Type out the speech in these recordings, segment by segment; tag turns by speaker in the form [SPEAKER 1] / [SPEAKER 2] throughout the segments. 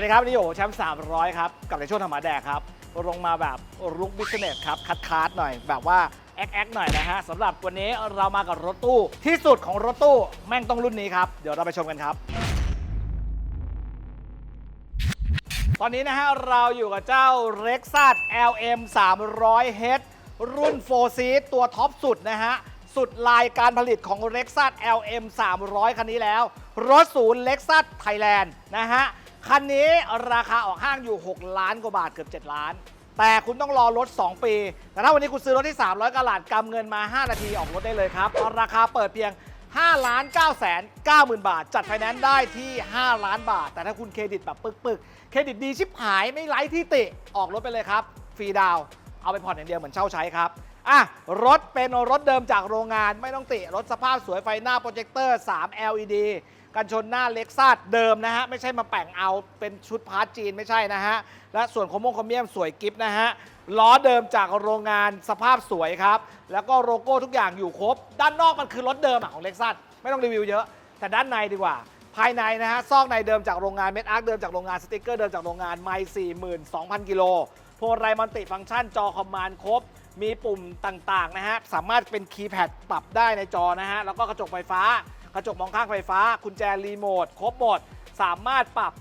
[SPEAKER 1] วัสดีครับนี่โอแชมป์300 ครับ กับในช่วงธรรมะแดกครับ ลงมาแบบลุกบิสเนสครับ คัดคาร์ดหน่อย แบบว่าแอคแอคหน่อยนะฮะสำหรับวันนี้เรามากับรถตู้ ที่สุดของรถตู้แม่งต้องรุ่นนี้ครับ เดี๋ยวเราไปชมกันครับ ตอนนี้นะฮะเราอยู่กับเจ้า Lexus LM 300H รุ่น4 seat ตัวท็อปสุดนะฮะสุดลายการผลิตของ Lexus LM 300 คันนี้แล้ว รถศูนย์ Lexus Thailand นะฮะ คันนี้ราคาออกห้างอยู่ 6 ล้านกว่าบาทเกือบ 7 ล้าน แต่คุณต้องรอรถ 2 ปี แต่ถ้าวันนี้คุณซื้อรถที่ 300กะหลาดกำเงินมา 5 นาทีออกรถได้เลยครับ ราคาเปิดเพียง 5 ล้าน9แสน9หมื่นบาท จัดไฟแนนซ์ได้ที่ 5 ล้านบาท แต่ถ้าคุณเครดิตแบบปึกๆ เครดิตดีชิบหายไม่ไร้ที่ติ ออกรถไปเลยครับ ฟรีดาว เอาไปผ่อนอย่างเดียวเหมือนเช่าใช้ครับอะรถเป็นรถเดิมจากโรงงานไม่ต้องติ รถสภาพสวยไฟหน้าโปรเจคเตอร์ 3 LED กันชนหน้าเล็กซัสเดิมนะฮะ ไม่ใช่มาแป่งเอาเป็นชุดพาร์ทจีนไม่ใช่นะฮะ และส่วนคอมมงคอมเมียมสวยกิฟนะฮะ ล้อเดิมจากโรงงานสภาพสวยครับ แล้วก็โลโก้ทุกอย่างอยู่ครบ ด้านนอกมันคือรถเดิมของเล็กซัสไม่ต้องรีวิวเยอะ แต่ด้านในดีกว่า ภายในนะฮะ ซอกในเดิมจากโรงงานเม็ดอาร์คเดิมจากโรงงานสติกเกอร์เดิมจากโรงงานไม่42,000กิโลพวงไรมัลติฟังก์ชันจอคอมมานด์ครบ มีปุ่มต่างๆนะฮะ สามารถเป็นคีย์แพดปรับได้ในจอนะฮะ แล้วก็กระจกไฟฟ้า กระจกมองข้างไฟฟ้ากุญแจรีโมทครบหมด สามารถปรับ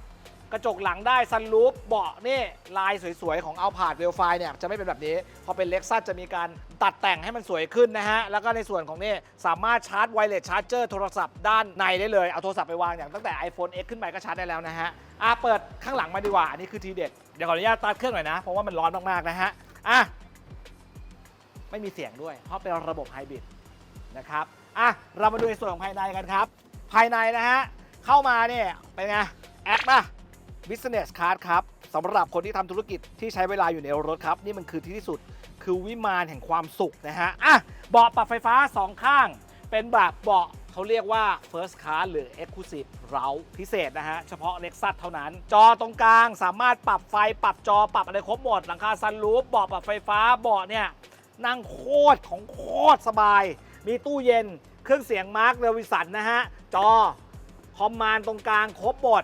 [SPEAKER 1] กระจกหลังได้ซันรูฟเบาะนี่ลายสวยๆ ของเอาผาดเวลไฟเนี่ยจะไม่เป็นแบบนี้ พอเป็นเล็กซัสจะมีการตัดแต่งให้มันสวยขึ้นนะฮะ แล้วก็ในส่วนของนี่สามารถชาร์จไวเลสชาร์จเจอร์โทรศัพท์ด้านในได้เลย เอาโทรศัพท์ไปวางอย่างตั้งแต่ iPhone X ขึ้นไปก็ชาร์จได้แล้วนะฮะอะเปิดข้างหลังมาดีกว่า อันนี้คือทีเด็ด เดี๋ยวขออนุญาตตัดเครื่องหน่อยนะ เพราะว่ามันร้อนมากๆนะฮะอะไม่มีเสียงด้วย เพราะเป็นระบบไฮบริดนะครับ อะเรามาดูในส่วนของภายในกันครับ ภายในนะฮะเข้ามาเนี่ยเป็นไงแอคป่ะ Business Card ครับสำหรับคนที่ทำธุรกิจที่ใช้เวลาอยู่ในรถครับ นี่มันคือที่ที่สุดคือวิมานแห่งความสุขนะฮะอะเบาะปรับไฟฟ้า 2 ข้าง เป็นแบบเบาะเขาเรียกว่า First Class หรือ Exclusive เราพิเศษนะฮะ เฉพาะ Lexus เท่านั้น จอตรงกลางสามารถปรับไฟปรับจอปรับอะไรครบหมด หลังคาซันรูฟเบาะปรับไฟฟ้าเบาะเนี่ยนั่งโคตรของโคตรสบาย มีตู้เย็น เครื่องเสียงมาร์คเรวิสันนะฮะ จอ คอมมานด์ตรงกลาง ครบหมด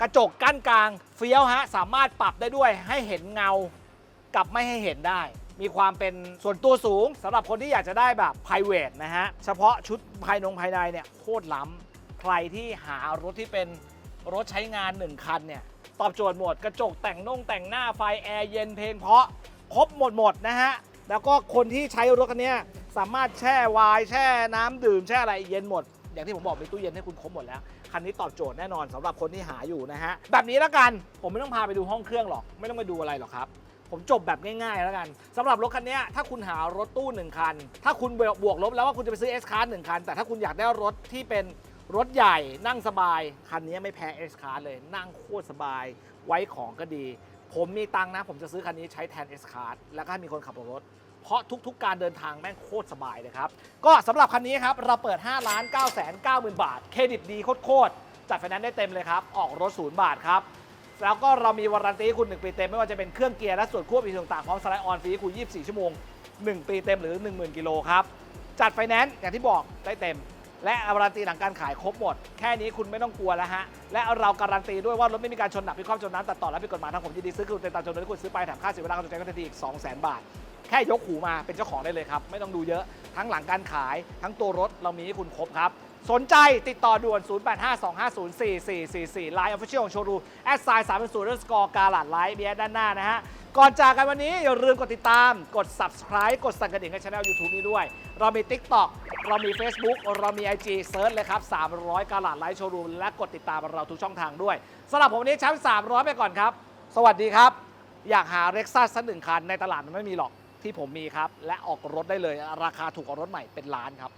[SPEAKER 1] กระจกกั้นกลาง เฟี้ยวฮะ สามารถปรับได้ด้วยให้เห็นเงา กับไม่ให้เห็นได้ มีความเป็นส่วนตัวสูงสำหรับคนที่อยากจะได้แบบ p r i v a t นะฮะ เฉพาะชุดภายนงภายในเนี่ยโคตรล้ำใครที่หารถที่เป็นรถใช้งาน 1 คันเนี่ยตอบโจทย์หมด กระจกแต่งน่งแต่งหน้าไฟแอร์เย็นเพลงเพราะครบหมดหมดนะฮะ แล้วก็คนที่ใช้รถคันนี้ สามารถแช่ไวน์แช่น้ำดื่มแช่อะไรเย็นหมด อย่างที่ผมบอกมีตู้เย็นให้คุณครบหมดแล้ว คันนี้ตอบโจทย์แน่นอนสำหรับคนที่หาอยู่นะฮะ แบบนี้แล้วกันผมไม่ต้องพาไปดูห้องเครื่องหรอก ไม่ต้องไปดูอะไรหรอกครับ ผมจบแบบง่ายๆแล้วกันสำหรับรถคันนี้ถ้าคุณหารถตู้ 1 คัน ถ้าคุณบวกลบแล้วว่าคุณจะไปซื้อ S Class 1คัน แต่ถ้าคุณอยากได้รถที่เป็นรถใหญ่นั่งสบาย คันนี้ไม่แพ้ S Class เลยนั่งโคตรสบาย ไว้ของก็ดี ผมมีตังนะ ผมจะซื้อคันนี้ใช้แทน S Class แล้วก็มีคนขับรถ เพราะทุกๆ การเดินทางแม่งโคตรสบายเลยครับ ก็สำหรับคันนี้ครับ เราเปิด 5 ล้าน9แสน9หมื่นบาท เครดิตดีโคตรๆจัดไฟแนนซ์ได้เต็มเลยครับ ออกรถศูนย์บาทครับ แล้วก็เรามีวารันตีให้คุณ 1 ปีเต็ม ไม่ว่าจะเป็นเครื่องเกียร์และส่วนควบอีกต่างๆพร้อมสไลด์ออนฟรีคุณ 24 ชั่วโมง 1 ปีเต็มหรือ 10,000 กิโลครับจัดไฟแนนซ์อย่างที่บอกได้เต็ม และวารันตีหลังการขายครบหมด แค่นี้คุณไม่ต้องกลัวแล้วฮะ และเราการันตีด้วยว่ารถไม่มีการชนหนักพิความจมน้ำตัดต่อและผิดกฎหมายทางผมยินดีซื้อคือเต็มตามจำนวนที่คุณซื้อไปแถมค่าเสียเวลาการตัดสินใจก็ทันทีอีก200,000 บาท ค่ยกหูมาเป็นเจ้าของได้เลยครับ ไม่ต้องดูเยอะทั้งหลังการขายทั้งตัวรถเรามีให้คุณครบครับ สนใจติดต่อด่วน 0852504444 Line Official ของโชว์รูแอดไซน์3 0 0สกอร์กาลาดไลท์เบียด้านหน้านะฮะ ก่อนจากกันวันนี้อย่าลืมกดติดตาม กด subscribe กดสั่นกระดิ่งให้ช่อง YouTube นี้ด้วย เรามี TikTok เรามี Facebook เรามี IG เซิร์ชเลยครับ 300 กาลาดไลท์โชว์รูและกดติดตามเราทุกช่องทางด้วยสำหรับผมวันนี้แชมป์300 ไปก่อนครับ สวัสดีครับ อยากหาเร็กซัสสักหนึ่งคันในตลาดมันไม่มีหรอก ที่ผมมีครับ และออกรถได้เลย ราคาถูกกว่ารถใหม่เป็นล้านครับ